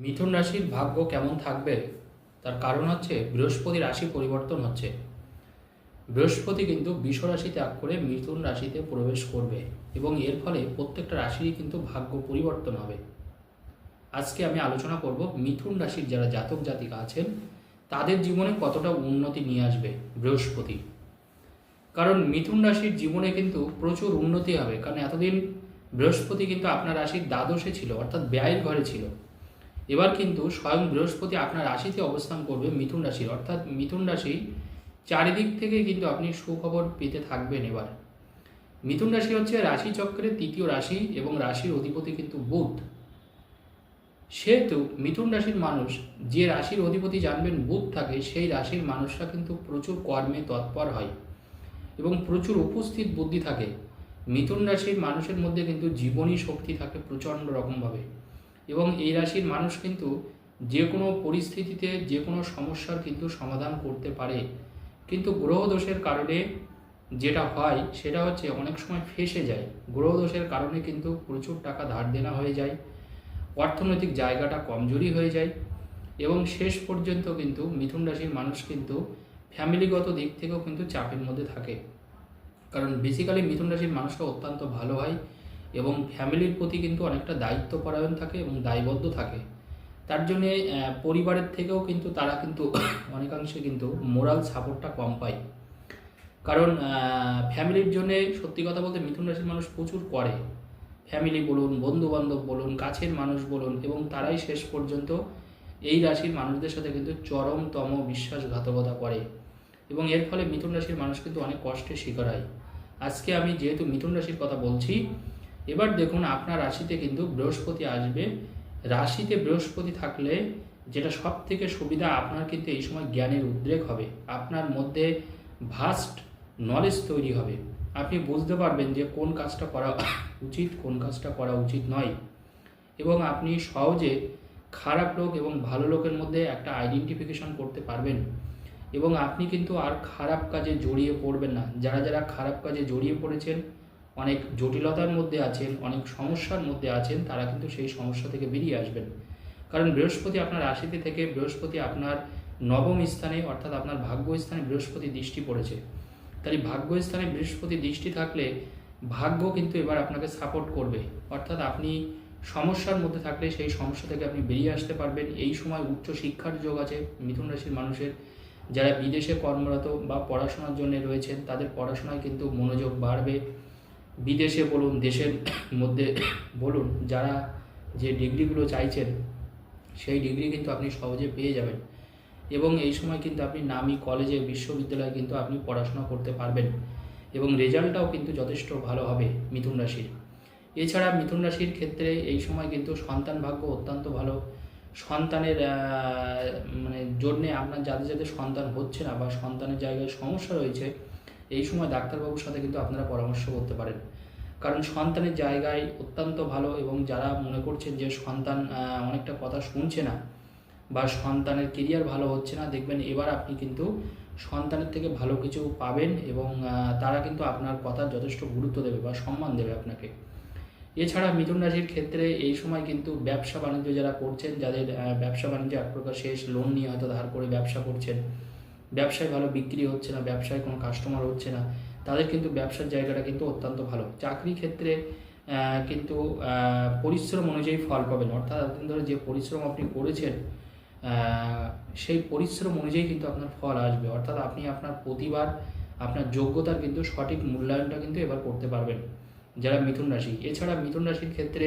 মিথুন রাশির ভাগ্য কেমন থাকবে? তার কারণ হচ্ছে বৃহস্পতি রাশি পরিবর্তন হচ্ছে। বৃহস্পতি কিন্তু বিষ রাশি ত্যাগ করে মিথুন রাশিতে প্রবেশ করবে এবং এর ফলে প্রত্যেকটা রাশিরই কিন্তু ভাগ্য পরিবর্তন হবে। আজকে আমি আলোচনা করব মিথুন রাশির যারা জাতক জাতিকা আছেন, তাদের জীবনে কতটা উন্নতি নিয়ে আসবে বৃহস্পতি? কারণ মিথুন রাশির জীবনে কিন্তু প্রচুর উন্নতি হবে, কারণ এতদিন বৃহস্পতি কিন্তু আপনার রাশির দ্বাদশে ছিল, অর্থাৎ ব্যয়ের ঘরে ছিল। এবার কিন্তু স্বয়ং বৃহস্পতি আপনার রাশিতে অবস্থান করবে মিথুন রাশির অর্থাৎ মিথুন রাশি চারিদিক থেকে কিন্তু আপনি সুখবর পেতে থাকবেন এবার। মিথুন রাশি হচ্ছে রাশি চক্রের তৃতীয় রাশি এবং রাশির অধিপতি কিন্তু বুধ। সেহেতু মিথুন রাশির মানুষ যে রাশির অধিপতি জানবেন বুধ থাকে, সেই রাশির মানুষরা কিন্তু প্রচুর কর্মে তৎপর হয় এবং প্রচুর উপস্থিত বুদ্ধি থাকে। মিথুন রাশির মানুষের মধ্যে কিন্তু জীবনী শক্তি থাকে প্রচণ্ড রকমভাবে। এবং এই রাশির মানুষ কিন্তু যে কোনো পরিস্থিতিতে, যে কোনো সমস্যার কিন্তু সমাধান করতে পারে। কিন্তু গ্রহ দোষের কারণে যেটা হয়, সেটা হচ্ছে অনেক সময় ফেসে যায়। গ্রহ দোষের কারণে কিন্তু প্রচুর টাকা ধার দেনা হয়ে যায়, অর্থনৈতিক জায়গাটা কমজোরি হয়ে যায় এবং শেষ পর্যন্ত কিন্তু মিথুন রাশির মানুষ কিন্তু ফ্যামিলিগত দিক থেকেও কিন্তু চাপের মধ্যে থাকে। কারণ বেসিক্যালি মিথুন রাশির মানুষরা অত্যন্ত ভালো হয়। এবং ফ্যামিলির প্রতি কিন্তু অনেকটা দায়িত্বপরায়ণ থাকে এবং দায়বদ্ধ থাকে। তার জন্যে পরিবারের থেকেও কিন্তু তারা কিন্তু অনেকাংশে কিন্তু মোরাল সাপোর্টটা কম পায়। কারণ ফ্যামিলির জন্যে সত্যি কথা বলতে মিথুন রাশির মানুষ প্রচুর করে। ফ্যামিলি বলুন বন্ধু বান্ধব বলুন, কাছের মানুষ বলুন এবং তারাই শেষ পর্যন্ত এই রাশির মানুষদের সাথে কিন্তু চরমতম বিশ্বাসঘাতকতা করে এবং এর ফলে মিথুন রাশির মানুষ কিন্তু অনেক কষ্টের শিকার হয়। আজকে আমি যেহেতু মিথুন রাশির কথা বলছি এবার দেখুন, আপনার রাশিতে কিন্তু বৃহস্পতি আসবে। রাশিতে বৃহস্পতি থাকলে যেটা সব থেকে সুবিধা, আপনার কিন্তু এই সময় জ্ঞানের উদ্রেক হবে। আপনার মধ্যে ভাস্ট নলেজ তৈরি হবে। আপনি বুঝতে পারবেন যে কোন কাজটা করা উচিত, কোন কাজটা করা উচিত নয়। এবং আপনি সহজে খারাপ লোক এবং ভালো লোকের মধ্যে একটা আইডেন্টিফিকেশন করতে পারবেন। এবং আপনি কিন্তু আর খারাপ কাজে জড়িয়ে পড়বেন না। যারা যারা খারাপ কাজে জড়িয়ে পড়েছেন অনেক জটিলতার মধ্যে আছেন, অনেক সমস্যার মধ্যে আছেন, তারা কিন্তু সেই সমস্যা থেকে বেরিয়ে আসবেন। কারণ বৃহস্পতি আপনার রাশিতে থেকে বৃহস্পতি আপনার নবম স্থানে, অর্থাৎ আপনার ভাগ্য স্থানে বৃহস্পতি দৃষ্টি পড়েছে। তাই ভাগ্য স্থানে বৃহস্পতি দৃষ্টি থাকলে ভাগ্য কিন্তু এবার আপনাকে সাপোর্ট করবে। অর্থাৎ আপনি সমস্যার মধ্যে থাকলে সেই সমস্যা থেকে আপনি বেরিয়ে আসতে পারবেন। এই সময় উচ্চ শিক্ষার যোগ আছে। মিথুন রাশির মানুষের যারা বিদেশে কর্মরত বা পড়াশোনার জন্য রয়েছেন, তাদের পড়াশোনায় কিন্তু মনোযোগ বাড়বে। বিদেশে বলুন, দেশের মধ্যে বলুন, যারা যে ডিগ্রিগুলো চাইছেন, সেই ডিগ্রি কিন্তু আপনি সহজে পেয়ে যাবেন। এবং এই সময় কিন্তু আপনি নামি কলেজে, বিশ্ববিদ্যালয়ে কিন্তু আপনি পড়াশোনা করতে পারবেন। এবং রেজাল্টটাও কিন্তু যথেষ্ট ভালো হবে মিথুন রাশির। এছাড়া মিথুন রাশির ক্ষেত্রে এই সময় কিন্তু সন্তান ভাগ্য অত্যন্ত ভালো। সন্তানের মানে জন্যে আপনার যাদের যাদের সন্তান হচ্ছে না বা সন্তানের জায়গায় সমস্যা রয়েছে এই সময় ডাক্তারবাবুর সাথে কিন্তু আপনারা পরামর্শ করতে পারেন। কারণ সন্তানের জায়গায় অত্যন্ত ভালো এবং যারা মনে করছেন যে সন্তান অনেকটা কথা শুনছে না বা সন্তানের কেরিয়ার ভালো হচ্ছে না, দেখবেন এবার আপনি কিন্তু সন্তানের থেকে ভালো কিছু পাবেন এবং তারা কিন্তু আপনার কথার যথেষ্ট গুরুত্ব দেবে বা সম্মান দেবে আপনাকে। এছাড়া মিথুন রাশির ক্ষেত্রে এই সময় কিন্তু ব্যবসা বাণিজ্য যারা করছেন, যাদের ব্যবসা বাণিজ্য এক প্রকার শেষ লোন নিয়ে হয়তো ধার করে ব্যবসা করছেন ব্যবসায় ভালো বিক্রি হচ্ছে না, ব্যবসায় কোনো কাস্টমার হচ্ছে না, তাদের কিন্তু ব্যবসার জায়গাটা কিন্তু অত্যন্ত ভালো। চাকরি ক্ষেত্রে কিন্তু পরিশ্রম অনুযায়ী ফল পাবেন। অর্থাৎ এতদিন ধরে যে পরিশ্রম আপনি করেছেন সেই পরিশ্রম অনুযায়ী কিন্তু আপনার ফল আসবে। অর্থাৎ আপনি আপনার প্রতিবার আপনার যোগ্যতার কিন্তু সঠিক মূল্যায়নটা কিন্তু এবার করতে পারবেন, যারা মিথুন রাশি। এছাড়া মিথুন রাশির ক্ষেত্রে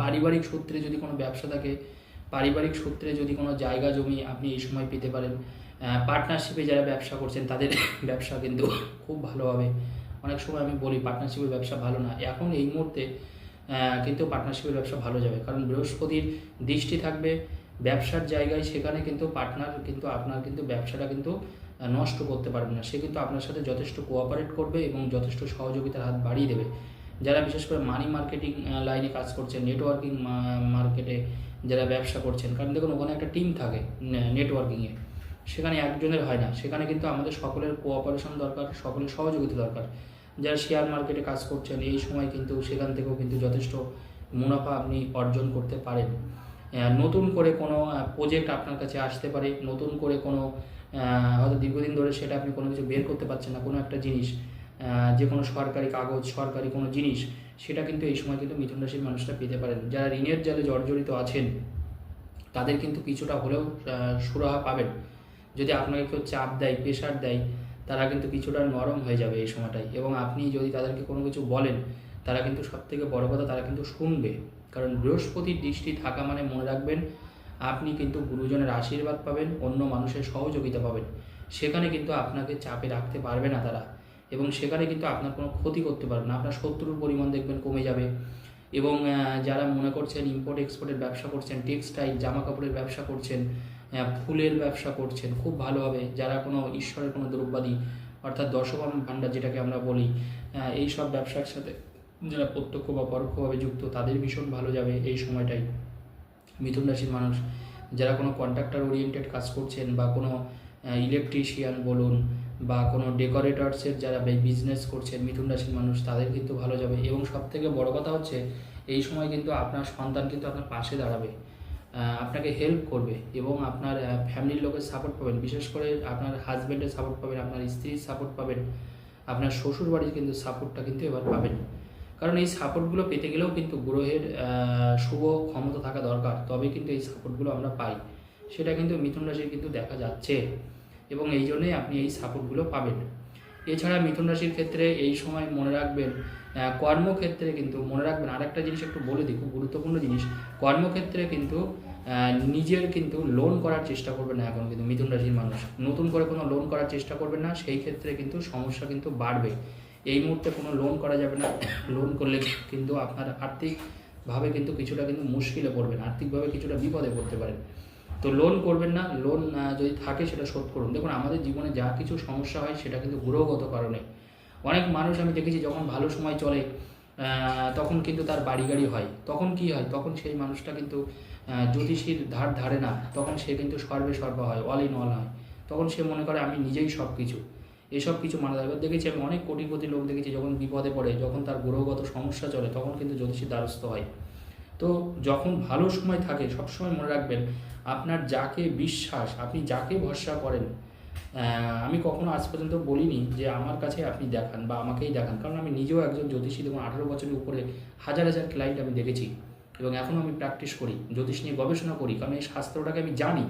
পারিবারিক সূত্রে যদি কোনো ব্যবসা থাকে পারিবারিক সূত্রে যদি কোনো জায়গা জমি আপনি এই সময় পেতে পারেন পার্টনারশিপে যারা ব্যবসা করছেন, তাদের ব্যবসা কিন্তু খুব ভালো হবে। অনেক সময় আমি বলি পার্টনারশিপের ব্যবসা ভালো না। এখন এই মুহূর্তে কিন্তু পার্টনারশিপের ব্যবসা ভালো যাবে। কারণ বৃহস্পতির দৃষ্টি থাকবে, ব্যবসার জায়গায় সেখানে কিন্তু পার্টনার কিন্তু আপনার কিন্তু ব্যবসাটা কিন্তু নষ্ট করতে পারবে না। সে কিন্তু আপনার সাথে যথেষ্ট কোঅপারেট করবে এবং যথেষ্ট সহযোগিতার হাত বাড়িয়ে দেবে। যারা বিশেষ করে মানি মার্কেটিং লাইনে কাজ করছেন নেটওয়ার্কিং মার্কেটে যারা ব্যবসা করছেন, কারণ দেখুন ওখানে একটা টিম থাকে নেটওয়ার্কিংয়ে সেখানে একজনের হয় না। সেখানে কিন্তু আমাদের সকলের কোঅপারেশন দরকার, সকলের সহযোগিতা দরকার। যারা শেয়ার মার্কেটে কাজ করছেন, এই সময় কিন্তু সেখান থেকেও কিন্তু যথেষ্ট মুনাফা আপনি অর্জন করতে পারেন। নতুন করে কোনো প্রজেক্ট আপনার কাছে আসতে পারে, নতুন করে কোনো হয়তো দীর্ঘদিন ধরে সেটা আপনি কোনো কিছু বের করতে পারছেন না, কোনো একটা জিনিস। যে কোনো সরকারি কাগজ, সরকারি কোনো জিনিস, সেটা কিন্তু এই সময় কিন্তু মিথুন রাশির মানুষরা পেতে পারেন। যারা ঋণের জালে জর্জরিত আছেন, তাদের কিন্তু কিছুটা হলেও সুরাহা পাবেন। যদি আপনাকে কেউ চাপ দেয় প্রেশার দেয়, তারা কিন্তু কিছুটা নরম হয়ে যাবে এই সময়টায়। এবং আপনি যদি তাদেরকে কোনো কিছু বলেন, তারা কিন্তু সব থেকে বড় কথা তারা কিন্তু শুনবে। কারণ বৃহস্পতির দৃষ্টি থাকা মানে মনে রাখবেন, আপনি কিন্তু গুরুজনের আশীর্বাদ পাবেন, অন্য মানুষের সহযোগিতা পাবেন। সেখানে কিন্তু আপনাকে চাপে রাখতে পারবে না তারা। এবং সেখানে কিন্তু আপনার কোনো ক্ষতি করতে পারবে না। আপনার শত্রুর পরিমাণ দেখবেন কমে যাবে। এবং যারা মনে করছেন ইম্পোর্ট এক্সপোর্টের ব্যবসা করছেন টেক্সটাইল জামা কাপড়ের ব্যবসা করছেন ফুলের ব্যবসা করছেন, খুব ভালো হবে। যারা কোনো ঈশ্বরের কোনো দ্রব্যাদি, অর্থাৎ দশম ভাণ্ডার যেটাকে আমরা বলি এই সব ব্যবসার সাথে যারা প্রত্যক্ষ বা পরোক্ষভাবে যুক্ত, তাদের ভীষণ ভালো যাবে এই সময়টাই। মিথুন রাশির মানুষ, যারা কোনো কন্ট্রাক্টর ওরিয়েন্টেড কাজ করছেন বা কোনো ইলেকট্রিশিয়ান বলুন বা কোনো ডেকোরেটরসের যারা বিজনেস করছেন মিথুন রাশির মানুষ, তাদের কিন্তু ভালো যাবে। এবং সব থেকে বড় কথা হচ্ছে, এই সময় কিন্তু আপনার সন্তান কিন্তু আপনার পাশে দাঁড়াবে আপনাকে হেল্প করবে এবং আপনার ফ্যামিলির লোকের সাপোর্ট পাবেন। বিশেষ করে আপনার হাজব্যান্ডের সাপোর্ট পাবেন, আপনার স্ত্রীর সাপোর্ট পাবেন, আপনার শ্বশুর বাড়ির কিন্তু সাপোর্টটা কিন্তু এবার পাবেন। কারণ এই সাপোর্টগুলো পেতে গেলেও কিন্তু গ্রহের শুভ ক্ষমতা থাকা দরকার তবে কিন্তু এই সাপোর্টগুলো আমরা পাই। সেটা কিন্তু মিথুন রাশির কিন্তু দেখা যাচ্ছে। এবং এই জন্যই আপনি এই সাপোর্টগুলো পাবেন। এছাড়া মিথুন রাশির ক্ষেত্রে এই সময় মনে রাখবেন কর্মক্ষেত্রে কিন্তু মনে রাখবেন, আরেকটা জিনিস একটু বলে দিই, খুব গুরুত্বপূর্ণ জিনিস, কর্মক্ষেত্রে কিন্তু নিজের কিন্তু লোন করার চেষ্টা করবেন না এখন কিন্তু মিথুন রাশির মানুষ। নতুন করে কোনো লোন করার চেষ্টা করবেন না, সেই ক্ষেত্রে কিন্তু সমস্যা কিন্তু বাড়বে। এই মুহূর্তে কোনো লোন করা যাবে না। লোন করলে কিন্তু আপনার আর্থিকভাবে কিন্তু কিছুটা কিন্তু মুশকিলে পড়বেন, আর্থিকভাবে কিছুটা বিপদে পড়তে পারেন। তো লোন করবেন না লোন যদি থাকে সেটা শোধ করুন। দেখুন, আমাদের জীবনে যা কিছু সমস্যা হয় সেটা কিন্তু গ্রহগত কারণে। অনেক মানুষ আমি দেখেছি যখন ভালো সময় চলে তখন কিন্তু তার বাড়ি গাড়ি হয়। তখন কি হয়? তখন সেই মানুষটা কিন্তু জ্যোতিষীর ধার ধারে না। তখন সে কিন্তু সর্বে সর্বা হয় অল ইন অল হয়। তখন সে মনে করে, আমি নিজেই সব কিছু এসব কিছু মানা যায়। দেখেছি আমি অনেক কোটিপতি লোক দেখেছি যখন বিপদে পড়ে, যখন তার গ্রহগত সমস্যা চলে, তখন কিন্তু জ্যোতিষীর দ্বারস্থ হয়। তো যখন ভালো সময় থাকে, সবসময় মনে রাখবেন আপনার যাকে বিশ্বাস, আপনি যাকে ভরসা করেন আমি কখনো আজ পর্যন্ত বলিনি যে আমার কাছে আপনি দেখান বা আমাকেই দেখান। কারণ আমি নিজেও একজন জ্যোতিষী দেখুন আঠারো বছরের উপরে হাজার হাজার ক্লায়েন্ট আমি দেখেছি এবং এখনও আমি প্র্যাকটিস করি, জ্যোতিষ নিয়ে গবেষণা করি। কারণ এই শাস্ত্রটাকে আমি জানি।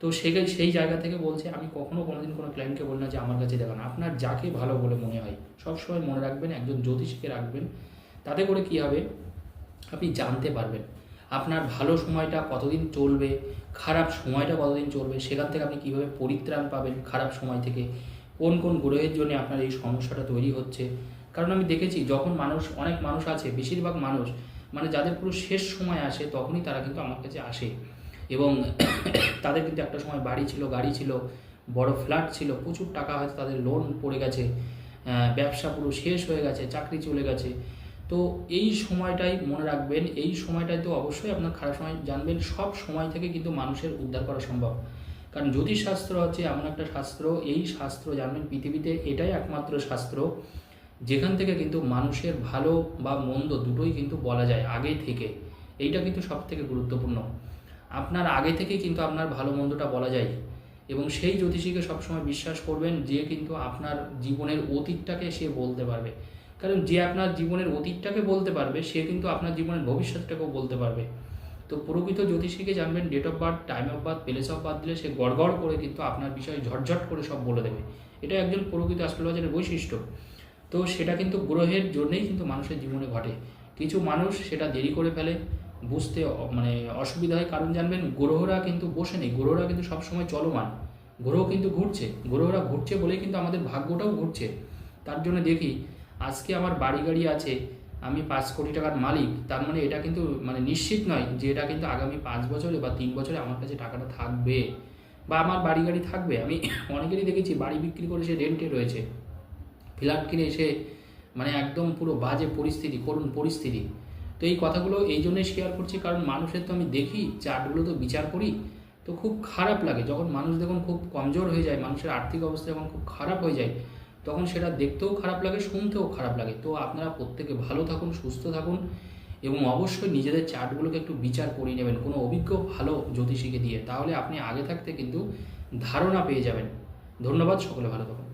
তো সেই সেই জায়গা থেকে বলছে, আমি কখনো কোনোদিন কোনো ক্লায়েন্টকে বলি না যে আমার কাছে দেখান। আপনার যাকে ভালো বলে মনে হয়, সবসময় মনে রাখবেন, একজন জ্যোতিষীকে রাখবেন। তাতে করে কি হবে? আপনি জানতে পারবেন। আপনার ভালো সময়টা কতদিন চলবে, খারাপ সময়টা কতদিন চলবে, সেখান থেকে আপনি কীভাবে পরিত্রাণ পাবেন খারাপ সময় থেকে, কোন কোন গ্রহের জন্য আপনার এই সমস্যাটা তৈরি হচ্ছে। কারণ আমি দেখেছি যখন মানুষ, অনেক মানুষ আছে, বেশিরভাগ মানুষ মানে যাদের পুরো শেষ সময় আসে, তখনই তারা কিন্তু আমার কাছে আসে। এবং তাদের কিন্তু একটা সময় বাড়ি ছিল, গাড়ি ছিল, বড় ফ্ল্যাট ছিল, প্রচুর টাকা হয়তো তাদের লোন পড়ে গেছে ব্যবসা পুরো শেষ হয়ে গেছে, চাকরি চলে গেছে। তো এই সময়টাই মনে রাখবেন, এই সময়টাই তো অবশ্যই আপনার খারাপ সময় জানবেন, সব সময় থেকে কিন্তু মানুষের উদ্ধার করা সম্ভব। কারণ জ্যোতিষশাস্ত্র হচ্ছে এমন একটা শাস্ত্র, এই শাস্ত্র জানবেন, পৃথিবীতে এটাই একমাত্র শাস্ত্র, যেখান থেকে কিন্তু মানুষের ভালো বা মন্দ দুটোই কিন্তু বলা যায় আগে থেকে। এইটা কিন্তু সব থেকে গুরুত্বপূর্ণ। আপনার আগে থেকেই কিন্তু আপনার ভালো মন্দটা বলা যায়। এবং সেই জ্যোতিষীকে সবসময় বিশ্বাস করবেন, যে কিন্তু আপনার জীবনের অতীতটাকে সে বলতে পারবে। কারণ যে আপনার জীবনের অতীতটাকে বলতে পারবে, সে কিন্তু আপনার জীবনের ভবিষ্যৎটাকেও বলতে পারবে। তো প্রকৃত জ্যোতিষীকে জানবেন date of birth time of birth place of birth দিলে সে গড়গড় করে কিন্তু আপনার বিষয়ে ঝটঝট করে সব বলে দেবে। এটা একজন প্রকৃত অ্যাস্ট্রোলজারের বৈশিষ্ট্য। তো সেটা কিন্তু গ্রহের জন্যেই কিন্তু মানুষের জীবনে ঘটে। কিছু মানুষ সেটা দেরি করে ফেলে, বুঝতে মানে অসুবিধা হয়। কারণ জানবেন, গ্রহরা কিন্তু বসে নেই, গ্রহরা কিন্তু সবসময় চলমান। গ্রহ কিন্তু ঘুরছে, গ্রহরা ঘুরছে বলেই কিন্তু আমাদের ভাগ্যটাও ঘুরছে। তার জন্য দেখি আজকে আমার বাড়ি গাড়ি আছে, আমি পাঁচ কোটি টাকার মালিক, তার মানে এটা কিন্তু মানে নিশ্চিত নয় যে এটা কিন্তু আগামী পাঁচ বছরে বা তিন বছরে আমার কাছে টাকাটা থাকবে বা আমার বাড়ি গাড়ি থাকবে। আমি অনেকেরই দেখেছি বাড়ি বিক্রি করে সে রেন্টে রয়েছে, ফ্ল্যাট কিনে এসে মানে একদম পুরো বাজে পরিস্থিতি, করুণ পরিস্থিতি। তো এই কথাগুলো এই জন্যই শেয়ার করছি, কারণ মানুষের তো আমি দেখি, চার্টগুলো তো বিচার করি, তো খুব খারাপ লাগে। যখন মানুষ দেখুন খুব কমজোর হয়ে যায়, মানুষের আর্থিক অবস্থা যখন খুব খারাপ হয়ে যায় তখন সেটা দেখতেও খারাপ লাগে, শুনতেও খারাপ লাগে। তো আপনারা প্রত্যেকে ভালো থাকুন, সুস্থ থাকুন এবং অবশ্যই নিজেদের চার্টগুলোকে একটু বিচার করে নেবেন। কোনো অভিজ্ঞ ভালো জ্যোতিষীকে দিয়ে। তাহলে আপনি আগে থাকতে কিন্তু ধারণা পেয়ে যাবেন। ধন্যবাদ, সকলে ভালো থাকুন।